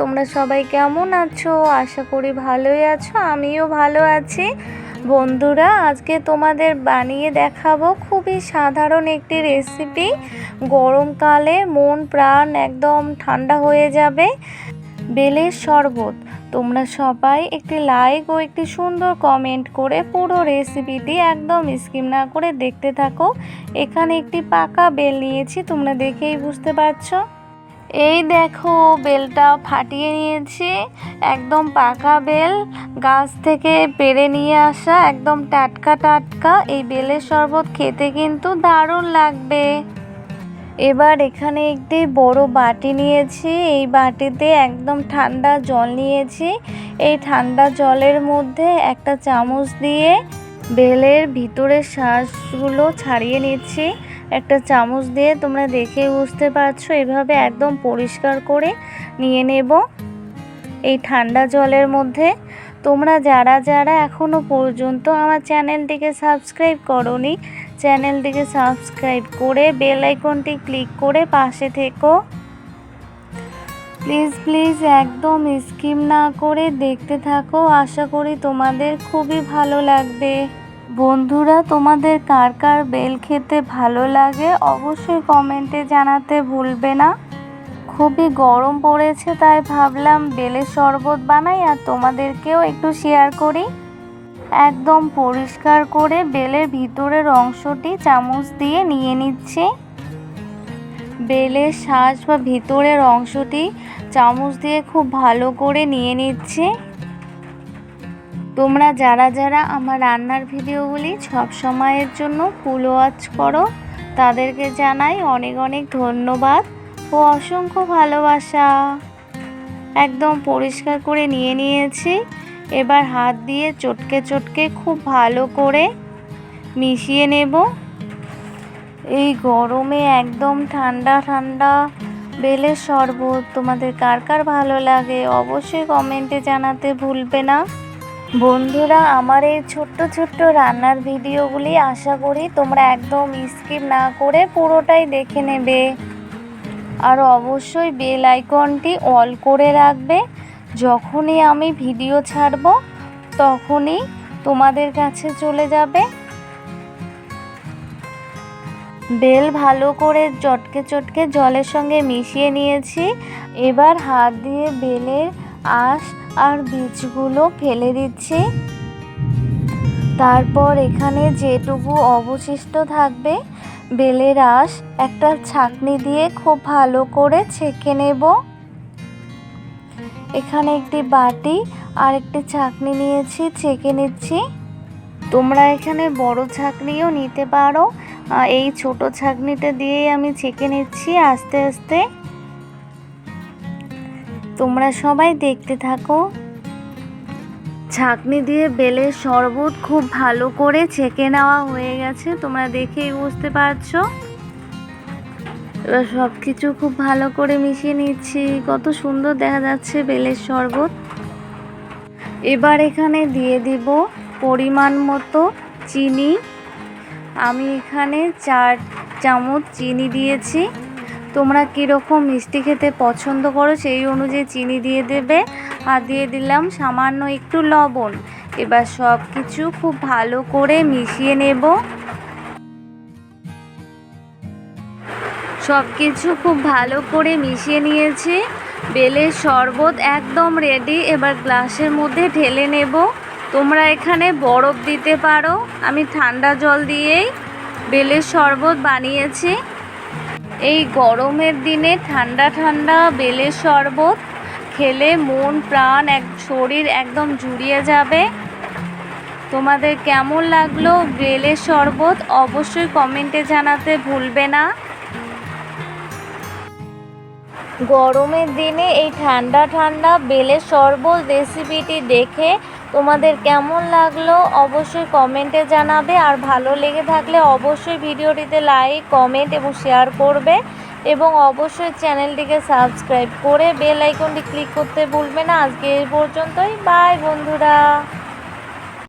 তোমরা সবাই কেমন আছো? আশা করি ভালোই আছো, আমিও ভালো আছি। বন্ধুরা, আজকে তোমাদের বানিয়ে দেখাবো খুবই সাধারণ একটি রেসিপি গরমকালে মন, প্রাণ একদম ঠান্ডা হয়ে যাবে। বেলের শরবত। তোমরা সবাই একটি লাইক ও একটি সুন্দর কমেন্ট করে পুরো রেসিপিটি একদম স্কিম না করে দেখতে থাকো। এখানে একটি পাকা বেল নিয়েছি, তোমরা দেখেই বুঝতে পারছ। এই দেখো, বেলটা ফাটিয়ে নিয়েছি। একদম পাকা বেল, গাছ থেকে পেরে নিয়ে আসা একদম টাটকা টাটকা। এই বেলের শরবত খেতে কিন্তু দারুণ লাগবে। এবার এখানে একটি বড় বাটি নিয়েছি। এই বাটিতে একদম ঠান্ডা জল নিয়েছি। এই ঠান্ডা জলের মধ্যে একটা চামচ দিয়ে বেলের ভিতরের শ্বাসগুলো ছাড়িয়ে নিচ্ছি। একটা চামচ দিয়ে তোমরা দেখে বুঝতে পারছ, এভাবে একদম পরিষ্কার করে নিয়ে নেব। এই ঠান্ডা জলের মধ্যে তোমরা যারা যারা এখনও পর্যন্ত আমার চ্যানেলটিকে সাবস্ক্রাইব করনি, চ্যানেলটিকে সাবস্ক্রাইব করে বেল আইকনটি ক্লিক করে পাশে থেকো। প্লিজ প্লিজ একদম স্কিম না করে দেখতে থাকো, আশা করি তোমাদের খুবই ভালো লাগবে। বন্ধুরা, তোমাদের কার কার বেল খেতে ভালো লাগে অবশ্যই কমেন্টে জানাতে ভুলবে না। খুবই গরম পড়েছে, তাই ভাবলাম বেলের শরবত বানাই আর তোমাদেরকেও একটু শেয়ার করি। একদম পরিষ্কার করে বেলের ভিতরের অংশটি চামচ দিয়ে নিয়ে নিচ্ছি। বেলের শ্বাস বা ভিতরের অংশটি চামচ দিয়ে খুব ভালো করে নিয়ে নিচ্ছি। তোমরা যারা যারা আমার রান্নার ভিডিওগুলি সব সময়ের জন্য ফুল ওয়াচ করো, তাদেরকে জানাই অনেক অনেক ধন্যবাদ ও অসংখ্য ভালোবাসা। একদম পরিষ্কার করে নিয়ে নিয়েছি। এবার হাত দিয়ে চটকে চটকে খুব ভালো করে মিশিয়ে নেব। এই গরমে একদম ঠান্ডা ঠান্ডা বেলের শরবত, তোমাদের কার কার ভালো লাগে অবশ্যই কমেন্টে জানাতে ভুলবে না। বন্ধুরা, আমার এই ছোট্ট ছোট্ট রান্নার ভিডিওগুলি আশা করি তোমরা একদম স্কিপ না করে পুরোটাই দেখে নেবে। আর অবশ্যই বেল আইকনটি অল করে রাখবে। যখনই আমি ভিডিও ছাড়ব, তখনই তোমাদের কাছে চলে যাবে। বেল ভালো করে চটকে চটকে জলের সঙ্গে মিশিয়ে নিয়েছি। এবার হাত দিয়ে বেলের আঁশ আর বীজগুলো ফেলে দিচ্ছি। তারপর এখানে যেটুকু অবশিষ্ট থাকবে, বেলের আঁশ একটা ছাকনি দিয়ে খুব ভালো করে ছেঁকে নেব। এখানে একটি বাটি আর একটি ছাকনি নিয়েছি, ছেঁকে নিচ্ছি। তোমরা এখানে বড় ছাকনিও নিতে পারো। এই ছোট ছাকনিটা দিয়েই আমি ছেঁকে নিচ্ছি আস্তে আস্তে। তোমরা সবাই দেখতে থাকো। ছাঁকনি দিয়ে বেলের শরবত খুব ভালো করে ছেঁকে নেওয়া হয়ে গেছে। তোমরা দেখেই বুঝতে পারছ। এবার সব কিছু খুব ভালো করে মিশিয়ে নিচ্ছি। কত সুন্দর দেখা যাচ্ছে বেলের শরবত। এবার এখানে দিয়ে দিব পরিমাণ মতো চিনি। আমি এখানে চার চামচ চিনি দিয়েছি। তোমরা কীরকম মিষ্টি খেতে পছন্দ করো সেই অনুযায়ী চিনি দিয়ে দেবে। আর দিয়ে দিলাম সামান্য একটু লবণ। এবার সব কিছু খুব ভালো করে মিশিয়ে নেব। সব কিছু খুব ভালো করে মিশিয়ে নিয়েছি। বেলের শরবত একদম রেডি এবার গ্লাসের মধ্যে ঢেলে নেব। তোমরা এখানে বরফ দিতে পারো। আমি ঠান্ডা জল দিয়েই বেলের শরবত বানিয়েছি। এই গরমের দিনে ঠান্ডা ঠান্ডা বেলের শরবত খেলে মন, প্রাণ, এক শরীর একদম জুড়িয়ে যাবে। তোমাদের কেমন লাগল বেলের শরবত অবশ্যই কমেন্টে জানাতে ভুলবে না। গরমের দিনে এই ঠান্ডা ঠান্ডা বেলের শরবত রেসিপিটি দেখে তোমাদের কেমন লাগল অবশ্যই কমেন্টে জানাবে। আর ভালো লেগে থাকলে অবশ্যই ভিডিওটিতে লাইক কমেন্ট এবং শেয়ার করবে এবং অবশ্যই চ্যানেলটিকে সাবস্ক্রাইব করে বেল আইকনটি ক্লিক করতে ভুলবে না। আজকে এই পর্যন্তই। বাই বন্ধুরা।